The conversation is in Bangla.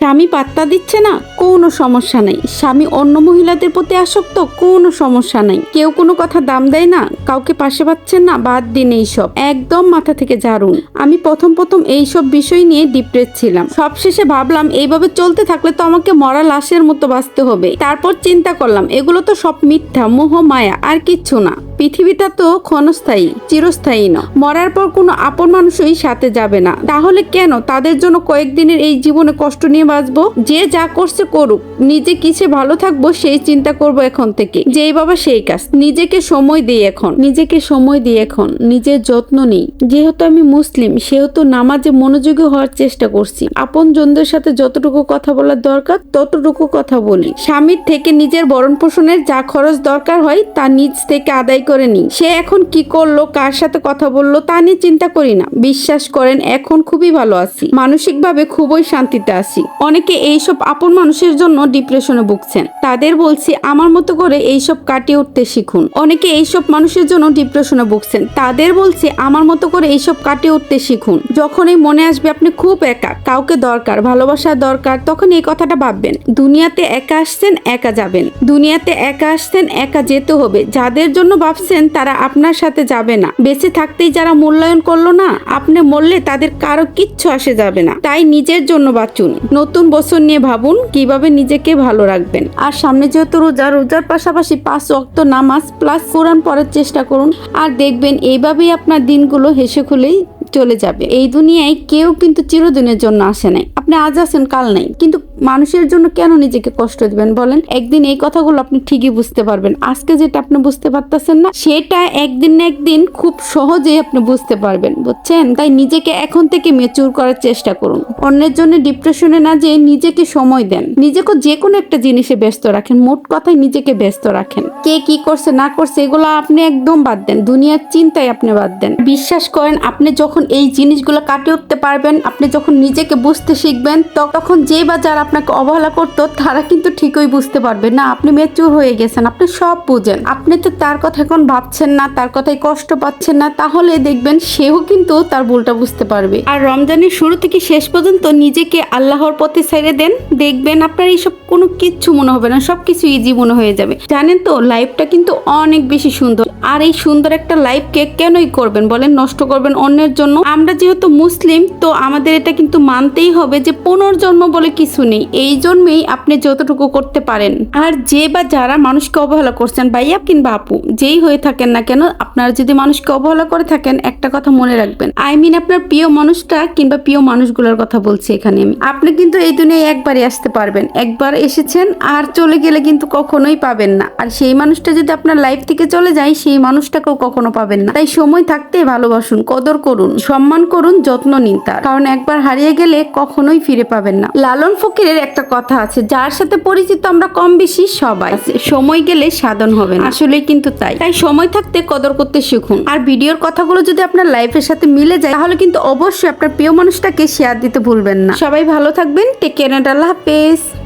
স্বামী পাত্তা দিচ্ছে না, কোনো সমস্যা নেই। স্বামী অন্য মহিলাদের প্রতি আসক্ত, কোনো সমস্যা নেই। কেউ কোনো কথা দাম দেয় না, কাউকে পাশে পাচ্ছেন না, বাদ দিন এইসব। একদম মাথা থেকে ঝাড়ুন। আমি প্রথম প্রথম এইসব বিষয় নিয়ে ডিপ্রেস ছিলাম। সবশেষে ভাবলাম, এইভাবে চলতে থাকলে তো আমাকে মরা লাশের মতো বাঁচতে হবে। তারপর চিন্তা করলাম, এগুলো তো সব মিথ্যা, মোহ, মায়া, আর কিচ্ছু না। পৃথিবীটা তো ক্ষণস্থায়ী, চিরস্থায়ী না। মরার পর কোনো আপন মানুষই সাথে যাবে না। তাহলে কেন তাদের জন্য কয়েকদিনের এই জীবনে কষ্ট নিয়ে বাঁচবো? যে যা করছে করুক, নিজে কিসে ভালো থাকব সেই চিন্তা করব এখন থেকে। যেই বাবা সেই কাজ। নিজেকে সময় দিই এখন। নিজেকে সময় দিই এখন। নিজের যত্ন নেই। যেহেতু আমি মুসলিম, সেহেতু নামাজে মনোযোগী হওয়ার চেষ্টা করছি। আপন জনদের সাথে যতটুকু কথা বলার দরকার, ততটুকু কথা বলি। স্বামীর থেকে নিজের ভরণ পোষণের যা খরচ দরকার হয়, তা নিজ থেকে আদায় করে নিই সে এখন কি করল, কার সাথে কথা বলল, তা নিয়ে চিন্তা করি না। বিশ্বাস করেন, এখন খুবই ভালো আছি। মানসিকভাবে খুবই শান্তিতে আছি। অনেকে এইসব আপন মানুষের জন্য ডিপ্রেশনে ভুগছেন। তাদের বলছি, আমার মতো করে এইসব কাটিয়ে উঠতে শিখুন। অনেকে এইসব মানুষের জন্য ডিপ্রেশনে ভুগছেন। তাদের বলছি, আমার মতো করে এইসব কাটিয়ে উঠতে শিখুন। যখনই মনে আসবে, আপনি খুব একা, কাউকে দরকার, ভালোবাসা দরকার, তখন এই কথাটা ভাববেন। দুনিয়াতে একা আসছেন, একা যাবেন। দুনিয়াতে একা আসছেন, একা যেতে হবে। যাদের জন্য ভাবছেন তারা আপনার সাথে যাবে না। বেঁচে থাকতেই যারা মূল্যায়ন করল না, আপনি মরলে তাদের কারও কিচ্ছু আসে যাবে না। তাই নিজের জন্য বাঁচুন। নতুন বছর নিয়ে ভাবুন কীভাবে নিজেকে ভালো রাখবেন। আর সামনে যেহেতু রোজা, রোজার পাশাপাশি পাঁচ অক্ত নামাজ প্লাস কোরআন পড়ার চেষ্টা করুন। আর দেখবেন এইভাবেই আপনার দিনগুলো হেসে খুলেই চলে যাবে। এই দুনিয়ায় কেউ কিন্তু চিরদিনের জন্য আসে নাই। আপনি আজ আছেন, কাল নাই। কিন্তু মানুষের জন্য কেন নিজেকে কষ্ট দিবেন বলেন? একদিন এই কথাগুলো আপনি ঠিকই বুঝতে পারবেন। আজকে যেটা আপনি বুঝতে পারতেছেন না, সেটা একদিন না একদিন খুব সহজেই আপনি বুঝতে পারবেন, বুঝছেন? তাই নিজেকে এখন থেকে মেচুর করার চেষ্টা করুন। অন্যের জন্য ডিপ্রেশনে না যে নিজেকে সময় দেন। নিজেকে যে কোনো একটা জিনিসে ব্যস্ত রাখেন। মোট কথায় নিজেকে ব্যস্ত রাখেন। কে কি করছে, না করছে, এগুলো আপনি একদম বাদ দেন। দুনিয়ার চিন্তায় আপনি বাদ দেন। বিশ্বাস করেন, আপনি যখন এই জিনিসগুলো কাটিয়ে উঠতে পারবেন, আপনি যখন নিজেকে বুঝতে শিখবেন, তখন যে বা যারা আপনাকে অবহেলা করতো, তারা কিন্তু ঠিকই বুঝতে পারবে। না, আপনি মেচুর হয়ে গেছেন, আপনি সব বুঝেন। আপনি তো তার কথা এখন ভাবছেন না, তার কথায় কষ্ট পাচ্ছেন না, তাহলে দেখবেন সেও কিন্তু তার ভুলটা বুঝতে পারবে। আর রমজানের শুরু থেকে শেষ পর্যন্ত নিজেকে আল্লাহর পথে ছেড়ে দেন, দেখবেন আপনার এইসব কোনো কিচ্ছু মনে হবে না সব কিছু ইজি মনে হয়ে যাবে। জানেন তো লাইফটা কিন্তু অনেক বেশি সুন্দর। আর এই সুন্দর একটা লাইফকে কেনই করবেন বলেন? নষ্ট করবেন অন্যের জন্য? আমরা যেহেতু মুসলিম, তো আমাদের এটা কিন্তু মানতেই হবে যে পুনর্জন্ম বলে কিছু নেই। এই জন্যই আপনি যতটুকু করতে পারেন। আর যে বা যারা মানুষকে অবহেলা করছেন, ভাইয়া কিংবা আপু, যেই হয়ে থাকেন না কেন, আপনারা যদি মানুষকে অবহেলা করে থাকেন, একটা কথা মনে রাখবেন। আই মিন আপনার প্রিয় মানুষটা কিংবা প্রিয় মানুষগুলোর কথা বলছি এখানে আমি। আপনি কিন্তু এই দুনিয়ায় একবারই আসতে পারবেন। একবার এসেছেন আর চলে গেলে কিন্তু কখনোই পাবেন না। আর সেই মানুষটা যদি আপনার লাইফ থেকে চলে যায় সেই মানুষটাকেও কখনো পাবেন না। তাই সময় থাকতে ভালোবাসুন, কদর করুন, সম্মান করুন, যত্ন নিন তার। কারণ একবার হারিয়ে গেলে কখনোই ফিরে পাবেন না। লালন ফকিরের একটা কথা আছে, যার সাথে পরিচিত আমরা কম বেশি সবাই। সময় গেলে সাধন হবে না। আসলে কিন্তু তাই। তাই সময় থাকতে কদর করতে শিখুন। আর ভিডিওর কথাগুলো যদি আপনার লাইফের সাথে মিলে যায়, তাহলে কিন্তু অবশ্যই আপনার প্রিয় মানুষটাকে শেয়ার দিতে ভুলবেন না। সবাই ভালো থাকবেন টেক কেয়ার আল্লাহ হাফেজ।